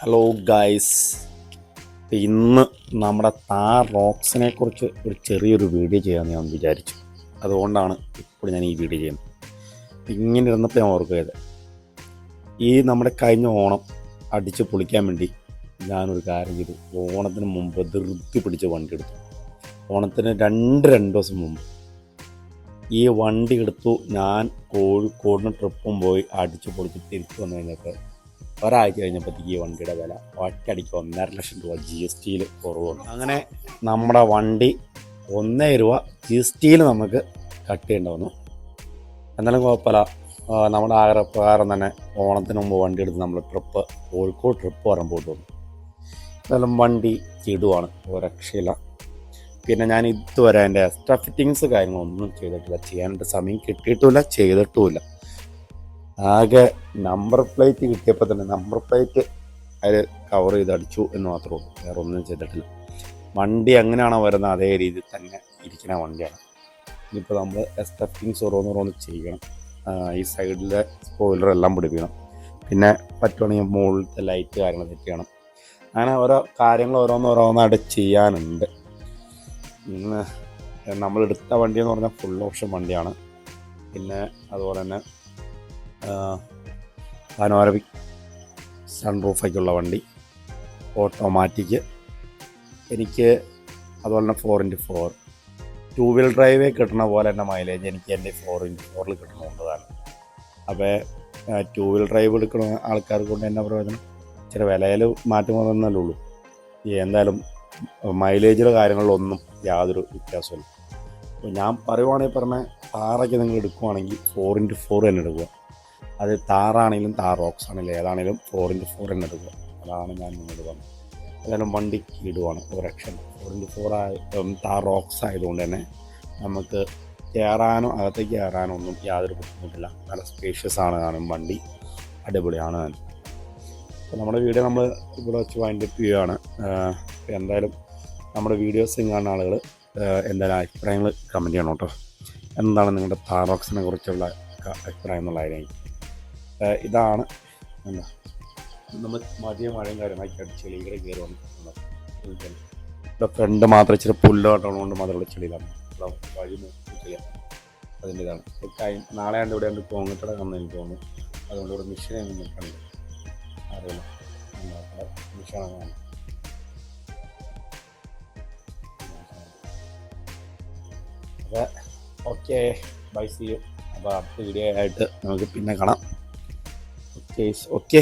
Hello guys ഇന്ന് നമ്മുടെ താർ റോക്സിനെ കുറിച്ച് ഒരു ചെറിയൊരു വീഡിയോ ചെയ്യാമെന്ന് ഞാൻ വിചാരിച്ചു. അതുകൊണ്ടാണ് ഇപ്പോൾ ഞാൻ ഈ വീഡിയോ ചെയ്യുന്നത്. ഇങ്ങനെ ഇരുന്നപ്പോൾ ഞാൻ ഓർക്കുകയത് ഈ നമ്മുടെ കഴിഞ്ഞ ഓണം അടിച്ച് പൊളിക്കാൻ വേണ്ടി ഞാനൊരു കാര്യം ചെയ്തു. ഓണത്തിന് മുമ്പ് ധൃതി പിടിച്ച് വണ്ടി എടുത്തു. ഓണത്തിന് രണ്ട് രണ്ട് ദിവസം മുമ്പ് ഈ വണ്ടി എടുത്തു. ഞാൻ കോഴിക്കോടിന് ട്രിപ്പും പോയി അടിച്ച് പൊളിച്ച് തിരിച്ചു വന്നു കഴിഞ്ഞപ്പോൾ ഒരാഴ്ച കഴിഞ്ഞപ്പോഴത്തേക്ക് ഈ വണ്ടിയുടെ വില ഒറ്റയടിക്ക് ഒന്നര ലക്ഷം രൂപ ജി എസ് ടിയിൽ കുറവ് വന്നു. അങ്ങനെ നമ്മുടെ വണ്ടി ഒന്നേ രൂപ ജി എസ് ടിയിൽ നമുക്ക് കട്ട് ചെയ്യേണ്ടി വന്നു. എന്നാലും കുഴപ്പമില്ല. നമ്മുടെ ആഗ്രഹപ്രകാരം തന്നെ ഓണത്തിന് മുമ്പ് വണ്ടി എടുത്ത് നമ്മൾ ട്രിപ്പ് കോഴിക്കോട് ട്രിപ്പ് പറയാൻ പോയിട്ട് വന്നു. എന്നാലും വണ്ടി കിടുവാണ് രക്ഷയില്ല. പിന്നെ ഞാൻ ഇതുവരെ എന്റെ എക്സ്ട്രാ ഫിറ്റിങ്സ് കാര്യങ്ങളൊന്നും ചെയ്തിട്ടില്ല. ചെയ്യാനായിട്ട് സമയം കിട്ടിയിട്ടുമില്ല ചെയ്തിട്ടുമില്ല. ആകെ നമ്പർ പ്ലേറ്റ് കിട്ടിയപ്പോൾ തന്നെ നമ്പർ പ്ലേറ്റ് അതിൽ കവർ ചെയ്ത് അടിച്ചു എന്ന് മാത്രമേ ഉള്ളൂ. വേറെ ഒന്നും ചെയ്തിട്ടില്ല. വണ്ടി എങ്ങനെയാണോ വരുന്നത് അതേ രീതിയിൽ തന്നെ ഇരിക്കുന്ന വണ്ടിയാണ്. ഇനിയിപ്പോൾ നമ്മൾ എക്സ്പെക്ടിങ്സ് ഓരോന്നോരോന്ന് ചെയ്യണം. ഈ സൈഡിലെ സ്പോയിലർ എല്ലാം പിടിപ്പിക്കണം. പിന്നെ പറ്റുവാണെങ്കിൽ മുകളിലത്തെ ലൈറ്റ് കാര്യങ്ങൾ സെറ്റ് ചെയ്യണം. അങ്ങനെ ഓരോ കാര്യങ്ങൾ ഓരോന്നോരോന്നായിട്ട് ചെയ്യാനുണ്ട്. ഇന്ന് നമ്മൾെടുത്ത വണ്ടി എന്ന് പറഞ്ഞാൽ ഫുൾ ഓപ്ഷൻ വണ്ടിയാണ്. പിന്നെ അതുപോലെ തന്നെ പനോരമിക് സൺറൂഫൊക്കെയുള്ള വണ്ടി ഓട്ടോമാറ്റിക് എനിക്ക് അതുപോലെ തന്നെ four into four two wheel ഡ്രൈവേ കിട്ടുന്ന പോലെ തന്നെ മൈലേജ് എനിക്ക് എന്റെ ഫോർ ഇന്റു ഫോറിൽ കിട്ടണമെന്നുള്ളതാണ് അപ്പോൾ ടൂ വീൽ ഡ്രൈവ് എടുക്കുന്ന ആൾക്കാർക്ക് കൊണ്ട് എന്നാ പ്രയോജനം? ചില വിലയിൽ മാറ്റം വന്നല്ലേ ഉള്ളൂ. എന്തായാലും മൈലേജിലെ കാര്യങ്ങളിലൊന്നും യാതൊരു വ്യത്യാസമില്ല അപ്പോൾ ഞാൻ പറയുവാണെങ്കിൽ പറഞ്ഞ താറൊക്കെ നിങ്ങൾ എടുക്കുവാണെങ്കിൽ ഫോർ ഇന്റു ഫോർ തന്നെ എടുക്കുക. അത് താറാണെങ്കിലും താർ റോക്സ് ആണെങ്കിലും ഏതാണെങ്കിലും ഫോർ ഇന്റു ഫോർ തന്നെ എടുക്കുക. അതാണ് ഞാൻ നിങ്ങളോട് പറഞ്ഞത്. എല്ലാവരും വണ്ടി ഇടുവാണ്. രക്ഷ four into four Thar Roxx ആയതുകൊണ്ട് തന്നെ നമുക്ക് കയറാനോ അകത്തേക്ക് കയറാനോ ഒന്നും യാതൊരു ബുദ്ധിമുട്ടില്ല. നല്ല സ്പേഷ്യസ് ആണ് കാണും വണ്ടി. അടിപൊളിയാണ് താനും അപ്പോൾ നമ്മുടെ വീഡിയോ നമ്മൾ ഇവിടെ വെച്ച് വൈൻഡ് അപ്പ് ചെയ്യുകയാണ് എന്തായാലും നമ്മുടെ വീഡിയോസ് കാണുന്ന ആളുകൾ എന്തായാലും അഭിപ്രായങ്ങൾ കമന്റ് ചെയ്യണം കേട്ടോ. എന്താണ് നിങ്ങളുടെ താറോക്സിനെ കുറിച്ചുള്ള അഭിപ്രായം എന്നുള്ളതായിരിക്കും ഇതാണ്. എന്താ? നമ്മൾ മതിയ മഴയും കാര്യങ്ങളൊക്കെ അടിച്ച് ചെളികളെ കയറി വന്നിട്ടുണ്ട് ഇവിടെ ഫ്രണ്ട് മാത്രം ഇച്ചിരി പുല്ല് കൊണ്ട് മാത്രമുള്ള ചെളിയിലാണ്. ഇവിടെ വഴി ചെളിയാണ് അതിന്റെ ഇതാണ് കഴിഞ്ഞ നാളെ ആണ്ട് ഇവിടെ ഉണ്ട് കോങ്ങട്ടട കന്ന് എനിക്ക് തോന്നുന്നു. അതുകൊണ്ട് ഇവിടെ മിഷീൻ നിൽക്കണില്ല അറിയില്ല. മിഷീനാണ് അപ്പോൾ ഓക്കെ ബൈ സി യു അപ്പോൾ അടുത്ത വീഡിയോ ആയിട്ട് നമുക്ക് പിന്നെ കാണാം. Okay okay